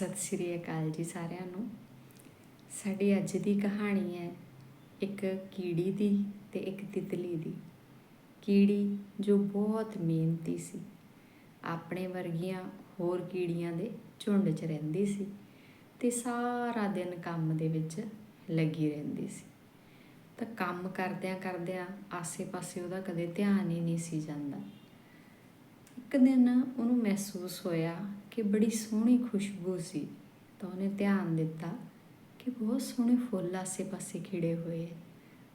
ਸਤਿ ਸ਼੍ਰੀ ਅਕਾਲ ਜੀ ਸਾਰਿਆਂ ਨੂੰ। ਸਾਡੀ ਅੱਜ ਦੀ ਕਹਾਣੀ ਹੈ ਇੱਕ ਕੀੜੀ ਦੀ ਤੇ ਇੱਕ ਤਿਤਲੀ ਦੀ। ਕੀੜੀ ਜੋ ਬਹੁਤ ਮਿਹਨਤੀ ਸੀ, ਆਪਣੇ ਵਰਗੀਆਂ ਹੋਰ ਕੀੜੀਆਂ ਦੇ ਝੁੰਡ 'ਚ ਰਹਿੰਦੀ ਸੀ ਤੇ ਸਾਰਾ ਦਿਨ ਕੰਮ ਦੇ ਵਿੱਚ ਲੱਗੀ ਰਹਿੰਦੀ ਸੀ। ਤਾਂ ਕੰਮ ਕਰਦਿਆਂ ਕਰਦਿਆਂ ਆਸੇ-ਪਾਸੇ ਉਹਦਾ ਕਦੇ ਧਿਆਨ ਹੀ ਨਹੀਂ ਸੀ ਜਾਂਦਾ। ਇੱਕ ਦਿਨ ਉਹਨੂੰ ਮਹਿਸੂਸ ਹੋਇਆ ਕਿ ਬੜੀ ਸੋਹਣੀ ਖੁਸ਼ਬੂ ਸੀ ਤਾਂ ਉਹਨੇ ਧਿਆਨ ਦਿੱਤਾ ਕਿ ਬਹੁਤ ਸੋਹਣੇ ਫੁੱਲ ਆਸੇ-ਪਾਸੇ ਖਿੜੇ ਹੋਏ ਹੈ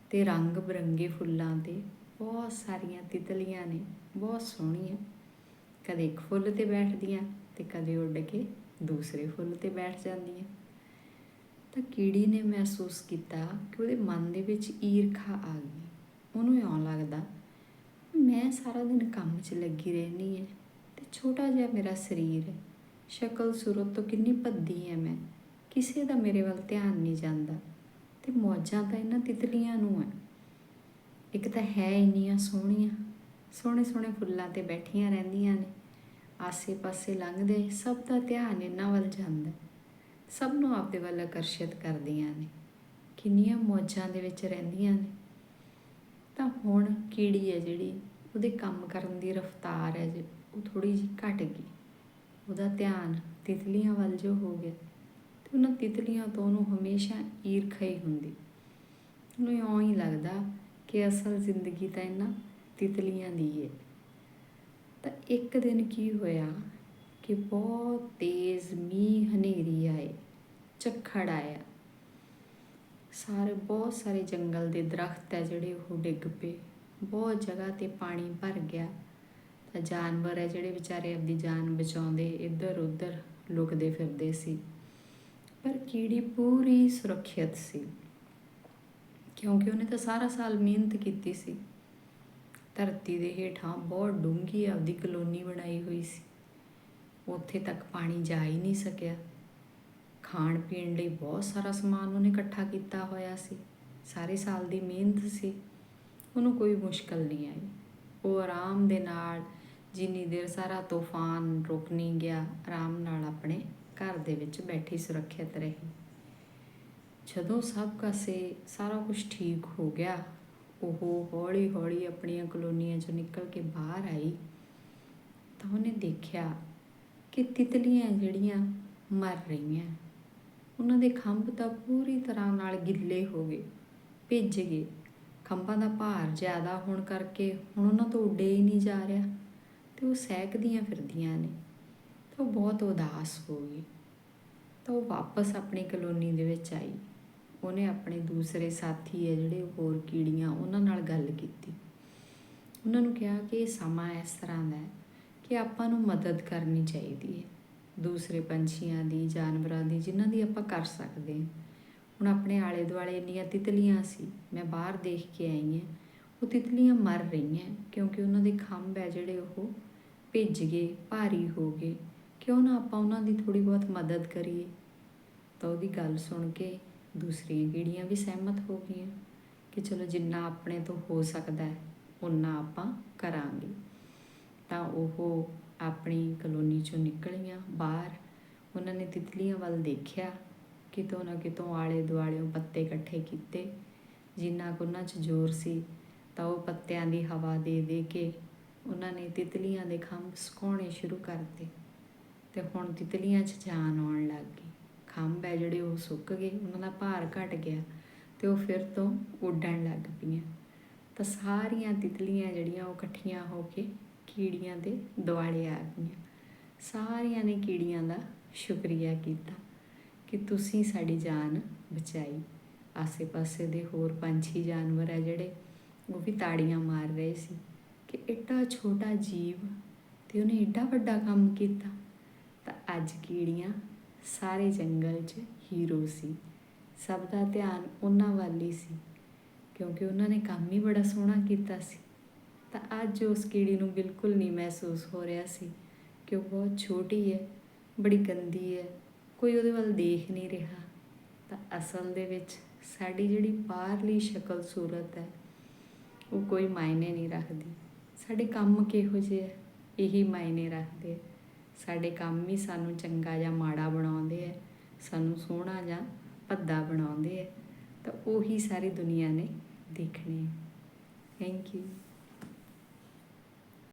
ਤੇ ਰੰਗ ਬਰੰਗੇ ਫੁੱਲਾਂ ਤੇ ਬਹੁਤ ਸਾਰੀਆਂ ਤਿਤਲੀਆਂ ਨੇ, ਬਹੁਤ ਸੋਹਣੀਆਂ। ਕਦੇ ਇੱਕ ਫੁੱਲ ਤੇ ਬੈਠਦੀਆਂ ਤੇ ਕਦੇ ਉੱਡ ਕੇ ਦੂਸਰੇ ਫੁੱਲ ਤੇ ਬੈਠ ਜਾਂਦੀਆਂ। ਤਾਂ ਕੀੜੀ ਨੇ ਮਹਿਸੂਸ ਕੀਤਾ ਕਿ ਉਹਦੇ ਮਨ ਦੇ ਵਿੱਚ ਈਰਖਾ ਆ ਗਈ। ਉਹਨੂੰ ਇਉਂ ਲੱਗਦਾ, ਮੈਂ ਸਾਰਾ ਦਿਨ ਕੰਮ 'ਚ ਲੱਗੀ ਰਹਿਣੀ ਹੈ। ਛੋਟਾ ਜਿਹਾ ਮੇਰਾ ਸਰੀਰ ਸ਼ਕਲ ਸੂਰਤ ਤੋਂ ਕਿੰਨੀ ਭੱਦੀ ਹੈ ਮੈਂ। ਕਿਸੇ ਦਾ ਮੇਰੇ ਵੱਲ ਧਿਆਨ ਨਹੀਂ ਜਾਂਦਾ ਤੇ ਮੌਜਾਂ ਤਾਂ ਇਹਨਾਂ ਤਿਤਲੀਆਂ ਨੂੰ ਹੈ। ਇੱਕ ਤਾਂ ਹੈ ਇੰਨੀਆਂ ਸੋਹਣੀਆਂ ਸੋਹਣੇ ਸੋਹਣੇ ਫੁੱਲਾਂ ਤੇ ਬੈਠੀਆਂ ਰਹਿੰਦੀਆਂ ਨੇ। ਆਸੇ-ਪਾਸੇ ਲੰਘਦੇ ਸਭ ਦਾ ਧਿਆਨ ਇਹਨਾਂ ਵੱਲ ਜਾਂਦਾ। ਸਭ ਨੂੰ ਆਪਦੇ ਵੱਲ ਆਕਰਸ਼ਿਤ ਕਰਦੀਆਂ ਨੇ। ਕਿੰਨੀਆਂ ਮੌਜਾਂ ਦੇ ਵਿੱਚ ਰਹਿੰਦੀਆਂ ਨੇ। ਤਾਂ ਹੁਣ ਕੀੜੀ ਹੈ ਜਿਹੜੀ ਉਹਦੇ ਕੰਮ ਕਰਨ ਦੀ ਰਫ਼ਤਾਰ ਹੈ ਜੇ? ਉਹ ਥੋੜੀ ਜਿਹੀ ਘਟ ਗਈ। ਉਹਦਾ ਧਿਆਨ ਤਿਤਲੀਆਂ ਵੱਲ ਜੋ ਹੋ ਗਿਆ, ਤੇ ਉਹਨਾਂ ਤਿਤਲੀਆਂ ਤੋਂ ਉਹਨੂੰ ਹਮੇਸ਼ਾ ਈਰਖਾ ਹੀ ਹੁੰਦੀ। ਉਹਨੂੰ ਇਉਂ ਹੀ ਲੱਗਦਾ ਕਿ ਅਸਲ ਜ਼ਿੰਦਗੀ ਤਾਂ ਇਹਨਾਂ ਤਿਤਲੀਆਂ ਦੀ ਹੈ ਤਾਂ ਇੱਕ ਦਿਨ ਕੀ ਹੋਇਆ ਕਿ ਬਹੁਤ ਤੇਜ਼ ਮੀਂਹ ਹਨੇਰੀ ਆਏ, ਝੱਖੜ ਆਇਆ। ਸਾਰੇ, ਬਹੁਤ ਸਾਰੇ ਜੰਗਲ ਦੇ ਦਰਖਤ ਹੈ ਜਿਹੜੇ ਉਹ ਡਿੱਗ ਪਏ। ਬਹੁਤ ਜਗ੍ਹਾ ਤੇ ਪਾਣੀ ਭਰ ਗਿਆ। ਜਾਨਵਰ ਹੈ ਜਿਹੜੇ ਵਿਚਾਰੇ ਆਪਣੀ ਜਾਨ ਬਚਾਉਂਦੇ, ਇੱਧਰ ਉੱਧਰ ਲੁਕਦੇ ਫਿਰਦੇ ਸੀ। ਪਰ ਕੀੜੀ ਪੂਰੀ ਸੁਰੱਖਿਅਤ ਸੀ। ਕਿਉਂਕਿ ਉਹਨੇ ਤਾਂ ਸਾਰਾ ਸਾਲ ਮਿਹਨਤ ਕੀਤੀ ਸੀ। ਧਰਤੀ ਦੇ ਹੇਠਾਂ ਬਹੁਤ ਡੂੰਘੀ ਆਪਦੀ ਕਲੋਨੀ ਬਣਾਈ ਹੋਈ ਸੀ। ਉੱਥੇ ਤੱਕ ਪਾਣੀ ਜਾ ਹੀ ਨਹੀਂ ਸਕਿਆ। ਖਾਣ ਪੀਣ ਲਈ ਬਹੁਤ ਸਾਰਾ ਸਮਾਨ ਉਹਨੇ ਇਕੱਠਾ ਕੀਤਾ ਹੋਇਆ ਸੀ। ਸਾਰੇ ਸਾਲ ਦੀ ਮਿਹਨਤ ਸੀ। ਉਹਨੂੰ ਕੋਈ ਮੁਸ਼ਕਲ ਨਹੀਂ ਆਈ। ਉਹ ਆਰਾਮ ਦੇ ਨਾਲ ਜਿੰਨੀ ਦੇਰ ਸਾਰਾ ਤੂਫਾਨ ਰੁਕ ਨਹੀਂ ਗਿਆ, ਆਰਾਮ ਨਾਲ ਆਪਣੇ ਘਰ ਦੇ ਵਿੱਚ ਬੈਠੀ ਸੁਰੱਖਿਅਤ ਰਹੀ। ਜਦੋਂ ਸਭ ਕਾਸੇ ਸਾਰਾ ਕੁਝ ਠੀਕ ਹੋ ਗਿਆ, ਉਹ ਹੌਲੀ ਹੌਲੀ ਆਪਣੀਆਂ ਕਲੋਨੀਆਂ ਚੋਂ ਨਿਕਲ ਕੇ ਬਾਹਰ ਆਈ ਤਾਂ ਉਹਨੇ ਦੇਖਿਆ ਕਿ ਤਿਤਲੀਆਂ ਜਿਹੜੀਆਂ ਮਰ ਰਹੀਆਂ, ਉਹਨਾਂ ਦੇ ਖੰਭ ਤਾਂ ਪੂਰੀ ਤਰ੍ਹਾਂ ਨਾਲ ਗਿੱਲੇ ਹੋ ਗਏ, ਭਿੱਜ ਗਏ। ਖੰਭਾਂ ਦਾ ਭਾਰ ਜ਼ਿਆਦਾ ਹੋਣ ਕਰਕੇ ਹੁਣ ਉਹਨਾਂ ਤੋਂ ਉੱਡੇ ਹੀ ਨਹੀਂ ਜਾ ਰਿਹਾ। ਤੇ ਉਹ ਸਹਿਕਦੀਆਂ ਫਿਰਦੀਆਂ ਨੇ। ਤਾਂ ਉਹ ਬਹੁਤ ਉਦਾਸ ਹੋ ਗਈ। ਤਾਂ ਉਹ ਵਾਪਸ ਆਪਣੀ ਕਲੋਨੀ ਦੇ ਵਿੱਚ ਆਈ। ਉਹਨੇ ਆਪਣੇ ਦੂਸਰੇ ਸਾਥੀ ਹੈ ਜਿਹੜੇ ਹੋਰ ਕੀੜੀਆਂ ਉਹਨਾਂ ਨਾਲ ਗੱਲ ਕੀਤੀ। ਉਹਨਾਂ ਨੂੰ ਕਿਹਾ ਕਿ ਇਹ ਸਮਾਂ ਇਸ ਤਰ੍ਹਾਂ ਦਾ ਹੈ ਕਿ ਆਪਾਂ ਨੂੰ ਮਦਦ ਕਰਨੀ ਚਾਹੀਦੀ ਹੈ। ਦੂਸਰੇ ਪੰਛੀਆਂ ਦੀ, ਜਾਨਵਰਾਂ ਦੀ, ਜਿਨ੍ਹਾਂ ਦੀ ਆਪਾਂ ਕਰ ਸਕਦੇ ਹਾਂ। ਹੁਣ ਆਪਣੇ ਆਲੇ ਦੁਆਲੇ ਇੰਨੀਆਂ ਤਿਤਲੀਆਂ ਸੀ। ਮੈਂ ਬਾਹਰ ਦੇਖ ਕੇ ਆਈ ਹਾਂ। ਉਹ ਤਿਤਲੀਆਂ ਮਰ ਰਹੀਆਂ ਕਿਉਂਕਿ ਉਹਨਾਂ ਦੇ ਖੰਭ ਹੈ ਜਿਹੜੇ ਉਹ ਭਿੱਜ ਗਏ, ਭਾਰੀ ਹੋ ਗਏ। ਕਿਉਂ ਨਾ ਆਪਾਂ ਉਹਨਾਂ ਦੀ ਥੋੜੀ ਬਹੁਤ ਮਦਦ ਕਰੀਏ? ਤਾਂ ਉਹਦੀ ਗੱਲ ਸੁਣ ਕੇ ਦੂਸਰੀਆਂ ਕੀੜੀਆਂ ਵੀ ਸਹਿਮਤ ਹੋ ਗਈਆਂ ਕਿ ਚਲੋ ਜਿੰਨਾ ਆਪਣੇ ਤੋਂ ਹੋ ਸਕਦਾ ਹੈ ਉਨਾ ਆਪਾਂ ਕਰਾਂਗੇ। ਤਾਂ ਉਹ ਆਪਣੀ ਕਲੋਨੀ ਚੋਂ ਨਿਕਲੀਆਂ ਬਾਹਰ। ਉਹਨਾਂ ਨੇ ਤਿਤਲੀਆਂ ਵੱਲ ਦੇਖਿਆ, ਕਿਤੋਂ ਨਾ ਕਿਤੋਂ ਆਲੇ ਦੁਆਲੇ ਪੱਤੇ ਇਕੱਠੇ ਕੀਤੇ, ਜਿੰਨਾ ਕੁ ਉਹਨਾਂ 'ਚ ਜ਼ੋਰ ਸੀ ਤਾਂ ਉਹ ਪੱਤਿਆਂ ਦੀ ਹਵਾ ਦੇ ਦੇ ਕੇ ਉਹਨਾਂ ਨੇ ਤਿਤਲੀਆਂ ਦੇ ਖੰਭ ਸੁਕਾਉਣੇ ਸ਼ੁਰੂ ਕਰਤੇ ਤੇ ਹੁਣ ਤਿਤਲੀਆਂ 'ਚ ਜਾਨ ਆਉਣ ਲੱਗ ਗਈ। ਖੰਭ ਹੈ ਜਿਹੜੇ ਉਹ ਸੁੱਕ ਗਏ, ਉਹਨਾਂ ਦਾ ਭਾਰ ਘਟ ਗਿਆ ਤੇ ਉਹ ਫਿਰ ਤੋਂ ਉੱਡਣ ਲੱਗ ਪਈਆਂ। ਤਾਂ ਸਾਰੀਆਂ ਤਿਤਲੀਆਂ ਜਿਹੜੀਆਂ ਉਹ ਇਕੱਠੀਆਂ ਹੋ ਕੇ ਕੀੜੀਆਂ ਦੇ ਦੁਆਲੇ ਆ ਗਈਆਂ। ਸਾਰੀਆਂ ਨੇ ਕੀੜੀਆਂ ਦਾ ਸ਼ੁਕਰੀਆ ਕੀਤਾ ਕਿ ਤੁਸੀਂ ਸਾਡੀ ਜਾਨ ਬਚਾਈ। ਆਸੇ-ਪਾਸੇ ਦੇ ਹੋਰ ਪੰਛੀ ਜਾਨਵਰ ਹੈ ਜਿਹੜੇ ਵੀ ਤਾੜੀਆਂ ਮਾਰ ਰਹੇ ਸੀ ਕਿ ਐਡਾ ਛੋਟਾ ਜੀਵ ਤੇ ਉਹਨੇ ਐਡਾ ਵੱਡਾ ਕੰਮ ਕੀਤਾ, ਤਾਂ ਅੱਜ ਕੀੜੀਆਂ ਸਾਰੇ ਜੰਗਲ 'ਚ ਹੀਰੋ ਸੀ। ਸਭ ਦਾ ਧਿਆਨ ਉਹਨਾਂ ਵੱਲ ਹੀ ਸੀ, ਕਿਉਂਕਿ ਉਹਨਾਂ ਨੇ ਕੰਮ ਹੀ ਬੜਾ ਸੋਹਣਾ ਕੀਤਾ ਸੀ। ਤਾਂ ਅੱਜ ਉਸ ਕੀੜੀ ਨੂੰ ਬਿਲਕੁਲ ਨਹੀਂ ਮਹਿਸੂਸ ਹੋ ਰਿਹਾ ਸੀ ਕਿ ਉਹ ਬਹੁਤ ਛੋਟੀ ਹੈ, ਬੜੀ ਗੰਦੀ ਹੈ, ਕੋਈ ਉਹਦੇ ਵੱਲ ਦੇਖ ਨਹੀਂ ਰਿਹਾ। ਤਾਂ ਅਸਲ ਦੇ ਵਿੱਚ ਸਾਡੀ ਜਿਹੜੀ ਬਾਹਰਲੀ ਸ਼ਕਲ ਸੂਰਤ ਹੈ ਉਹ ਕੋਈ ਮਾਇਨੇ ਨਹੀਂ ਰੱਖਦੀ। ਸਾਡੇ ਕੰਮ ਕਿਹੋ ਜਿਹੇ ਹੈ ਇਹੀ ਮਾਇਨੇ ਰੱਖਦੇ ਹੈ ਸਾਡੇ ਕੰਮ ਹੀ ਸਾਨੂੰ ਚੰਗਾ ਜਾਂ ਮਾੜਾ ਬਣਾਉਂਦੇ ਹੈ ਸਾਨੂੰ ਸੋਹਣਾ ਜਾਂ ਭੱਦਾ ਬਣਾਉਂਦੇ ਹੈ ਤਾਂ ਉਹੀ ਸਾਰੀ ਦੁਨੀਆ ਨੇ ਦੇਖਣੇ ਥੈਂਕ ਯੂ